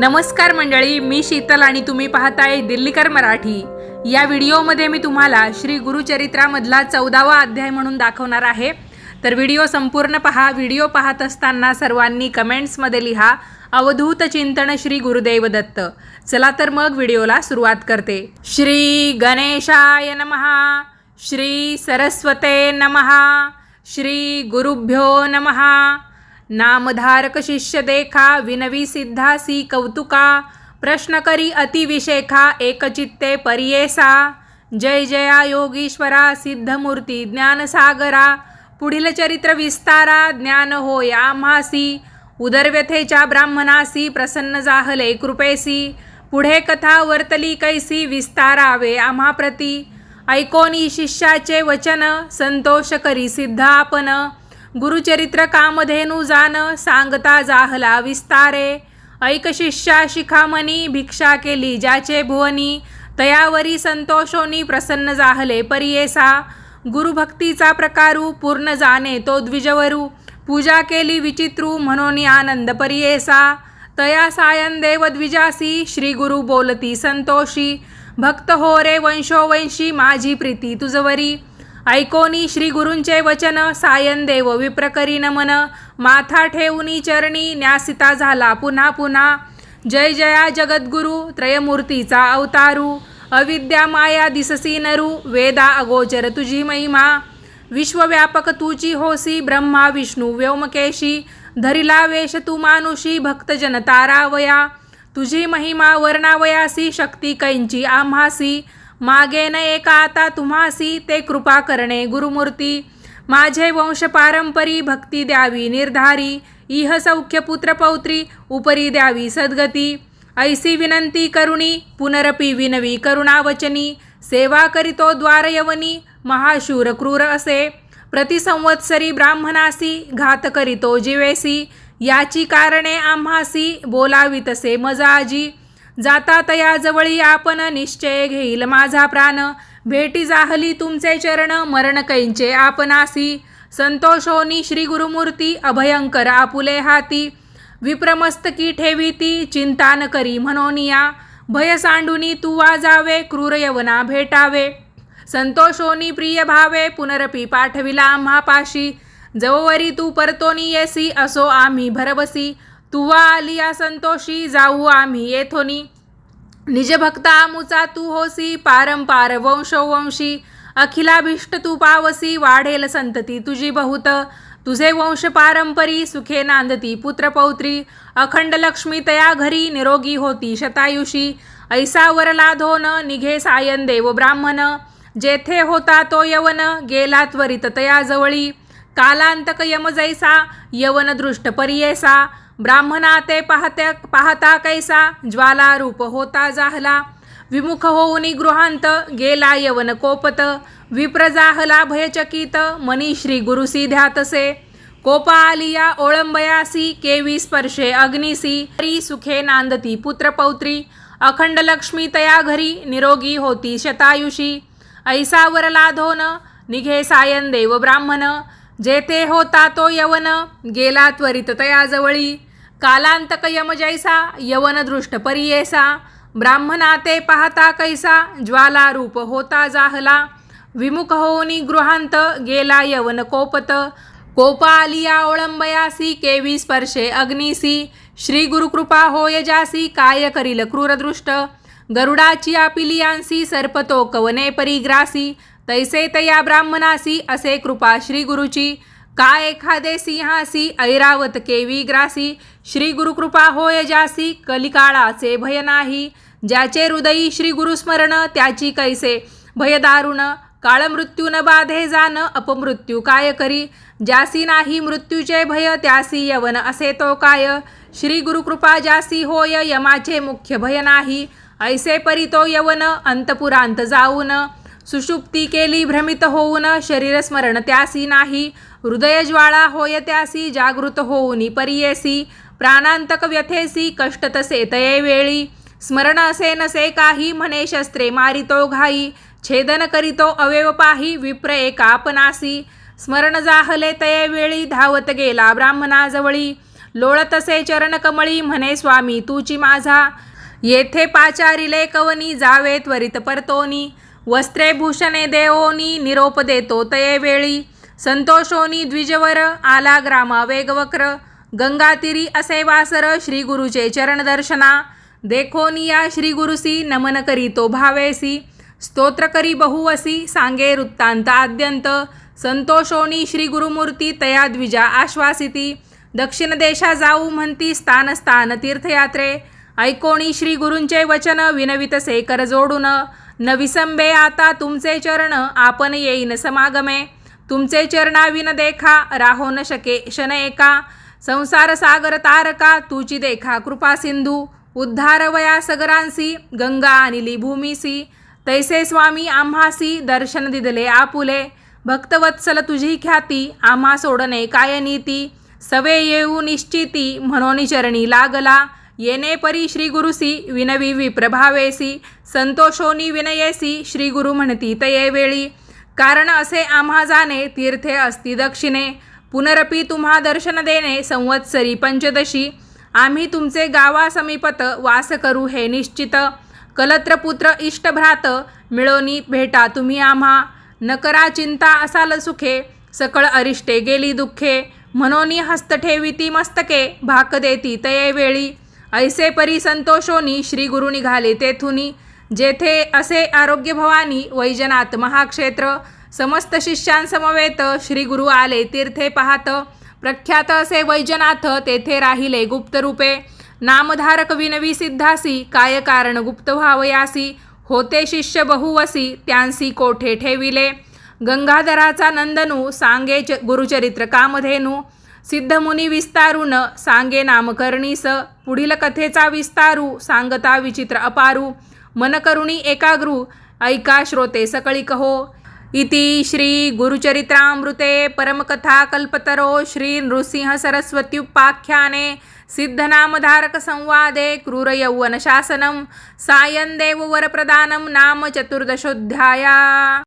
नमस्कार मंडळी मी शीतल आणि तुम्ही पाहताय दिल्लीकर मराठी. या व्हिडिओमध्ये मी तुम्हाला श्री गुरुचरित्रामधला चौदावा अध्याय म्हणून दाखवणार आहे. तर व्हिडिओ संपूर्ण पहा. व्हिडिओ पाहत असताना सर्वांनी कमेंट्समध्ये लिहा. अवधूत चिंतन श्री गुरुदेव दत्त चला तर मग व्हिडिओला सुरुवात करते. श्री गणेशाय नमहा श्री सरस्वते नमहा श्री गुरुभ्यो नमहा नामधारक शिष्य देखा विनवी सिद्धासी कौतुका प्रश्न करी अतिविशेखा एकचित्ते परियेसा। जय जया योगीश्वरा सिद्धमूर्ती ज्ञानसागरा। पुढील चरित्र विस्तारा ज्ञान होय आम्हासी उदरव्यथेच्या ब्राह्मणासी प्रसन्न जाहले कृपेसी। पुढे कथा वर्तली कैसी विस्तारावे आम्हाप्रती। ऐकोनी शिष्याचे वचन संतोष करी सिद्ध आपण गुरुचरित्र कामधेनु जान सांगता जाहला विस्तारे. ऐक शिष्या शिखामणी भिक्षा केली ज्याचे भुवनी. तयावरी संतोषोनी प्रसन्न जाहले परियेसा. गुरुभक्तीचा प्रकारू पूर्ण जाणे तो द्विजवरू. पूजा केली विचित्रू म्हणून आनंद परियेसा. तया सायन देव द्विजासी श्री गुरु बोलती संतोषी. भक्त हो रे वंशोवंशी माझी प्रीती तुझवरी. ऐकोनी श्रीगुरूंचे वचन सायन देव विप्रकरी नमन. माथा ठेवूनी चरणी न्यासिता झाला पुन्हा पुन्हा. जय जया जगद्गुरु त्रयमूर्तीचा अवतारू. अविद्या माया दिससी नरू वेदा अगोचर तुझी महिमा. विश्वव्यापक तुची होसी ब्रह्मा विष्णू व्योमकेशी. धरिला वेश तू मानुषी भक्तजन तारावया तुझी महिमा वर्णावयासी शक्ती कैंची आम्हासी. मागे न एका आता तुम्हासी ते कृपा करणे गुरुमूर्ती. माझे वंश पारंपरी भक्ती द्यावी निर्धारी. इह सौख्य पुत्र पौत्री उपरी द्यावी सद्गती. ऐसी विनंती करुणी पुनरपी विनवी करुणावचनी. सेवा करितो द्वारयवनी महाशूर क्रूर असे. प्रतिसंवत्सरी ब्राह्मणासी घात करितो जीवेसी. याची कारणे आम्हासी बोलावितसे मजाजी. जाता तया जवळी आपण निश्चय घेईल माझा प्राण. भेटी जाहली तुमचे चरण मरण कैंचे आपणासी. संतोषोनी श्री गुरुमूर्ती अभयंकर आपुले हाती. विप्रमस्तकी ठेवीती चिंता न करी म्हणोनिया भय सांडुनी तू वाजावे क्रूर यवना भेटावे. संतोषोनी प्रिय भावे पुनरपी पाठविला आम्हा पाशी जववरी तू परतोनी येसी असो आम्ही भरबसी तुवा आलिया संतोषी जाऊ आम्ही येथोनी. निजभक्ता आमुचा तू होसी पारंपार वंशोवंशी अखिलाभीष्ट तू पावसी वाढेल संतती तुझी बहुत. तुझे वंश पारंपरी सुखे नांदती पुत्रपौत्री अखंड लक्ष्मी तया घरी निरोगी होती शतायुषी. ऐसा वरला धोन निघे सायन देव ब्राह्मण. जेथे होता तो यवन गेला त्वरित तया जवळी. कालांतक यम जैसा यवन दृष्ट परियेसा. ब्राह्मणा ते पाहत्या पाहता कैसा ज्वाला रूप होता जाहला. विमुख होऊनी गृहांत गेला यवन कोपत. विप्रजाहला भयचकित मनी श्री गुरुसी ध्यातसे कोपा आलिया ओळंबयासी केवी स्पर्शे अग्निसी हरी सुखे नांदती पुत्रपौत्री अखंड लक्ष्मी तया घरी निरोगी होती शतायुषी. ऐसा वरला धोन निघे सायन देव ब्राह्मण. जेथे होता तो यवन गेला त्वरित तयाजवळी कालांतक यम जैसा यवनदृष्ट परियेसा ब्राह्मणा ते पाहता कैसा ज्वाला रूप होता जाहला विमुख होनी गृहांत गेला यवन कोपत कोपालिया ओळंबयासी केवी स्पर्शे अग्निसी श्री गुरुकृपा होय जासी काय करील क्रूरदृष्ट गरुडाची आपिलियांसी सर्पतो कवने परिग्रासी तैसे तया ब्राह्मणासी असे कृपा श्री गुरुची का एखादे सिंहासी ऐरावत केवी ग्रासी? श्री गुरुकृपा होय जासी कलिकाळाचे भय नाही. ज्याचे हृदयी श्री गुरुस्मरण त्याची कैसे? भयदारुण काळमृत्यून न बाधे जाण अपमृत्यू काय करी? ज्यासी नाही मृत्यूचे भय त्यासी यवन असे तो काय? श्री गुरुकृपा जासी होय यमाचे मुख्य भय नाही. ऐसे परी तो यवन अंतपुरांत जाऊन सुषुप्ती केली भ्रमित होऊन शरीरस्मरण त्यासी नाही. हृदयज्वाळा होय त्यासी जागृत होऊनी परियेसी. प्राणांतक व्यथेसी कष्ट तसे तये वेळी. स्मरण असे नसे काही म्हणे शस्त्रे मारितो घाई. छेदन करीतो अवेव पाही विप्र एकापनासी. स्मरण जाहले तये वेळी धावत गेला ब्राह्मणाजवळी लोळतसे चरणकमळी म्हणे स्वामी तूची माझा. येथे पाचारिले कवनी जावे त्वरित परतोनी. वस्त्रे भूषणे देवोनी निरोप देतो तये वेळी. संतोषोनी द्विजवर आला ग्रामा वेगवक्र. गंगातीरी असे वासर श्री गुरुचे चरण दर्शना देखोनी या श्री गुरुसी नमन करीतो भावेसी. स्तोत्र करी बहुवसी सांगे वृत्तांत आद्यंत. संतोषोनी श्री गुरुमूर्ती तया द्विजा आश्वासिती. दक्षिण देशा जाऊ म्हणती स्थान स्थान तीर्थयात्रे. ऐकोणी श्री गुरूंचे वचन विनवितसे कर जोडून. न विसंबे आता तुमचे चरण आपण येईन समागमे. तुमचे चरणाविन देखा राहो न शके शन एका. संसार सागर तारका तुची देखा कृपा सिंधू. उद्धार वया सगरांसी गंगा अनिली भूमीसी तैसे स्वामी आम्हासी दर्शन दिदले आपुले. भक्तवत्सल तुझी ख्याती आम्हा सोडणे काय नीती? सवे येऊ निश्चिती म्हणून चरणी लागला. येणे परी श्री गुरुसी विनवी विप्रभावेसी संतोषोनी विनयेसी श्री गुरु म्हणती तये वेळी. कारण असे आम्हा जाणे तीर्थे असती दक्षिणे. पुनरपी तुम्हा दर्शन देणे संवत्सरी पंचदशी. आम्ही तुमचे गावा समीपत वास करू हे निश्चित. कलत्रपुत्र इष्टभ्रात मिळोनी भेटा तुम्ही आम्हा. नकरा चिंता असाल सुखे सकळ अरिष्टे गेली दुःखे. म्हणोनी हस्त ठेविती मस्तके भाक देती तये वेळी. ऐसे परी संतोषोनी श्री गुरु निघाले तेथुनी जेथे असे आरोग्य भवानी वैजनाथ महाक्षेत्र समस्त शिष्यांसमवेत श्री गुरु आले तीर्थे पाहत. प्रख्यात असे वैजनाथ तेथे राहिले गुप्तरूपे. नामधारक विनवी सिद्धासी काय कारण गुप्त व्हावयासी? होते शिष्य बहुवसी त्यांसी कोठे ठेविले? गंगाधराचा नंदनू सांगे च गुरुचरित्र कामधेनू. सिद्धमुनी विस्तारून सांगे नामकरणीस पुढील कथेचा विस्तारू सांगता विचित्र अपारू. मनकरुणी एकाग्रू ऐका श्रोते सकळी कहो इति श्री गुरुचरित्रामृते परमकथा कल्पतरो श्री नृसिंह सरस्वत्युपाख्याने सिद्धनामधारक संवादे क्रूर देववरप्रदानं नाम चतुर्दशोऽध्याया।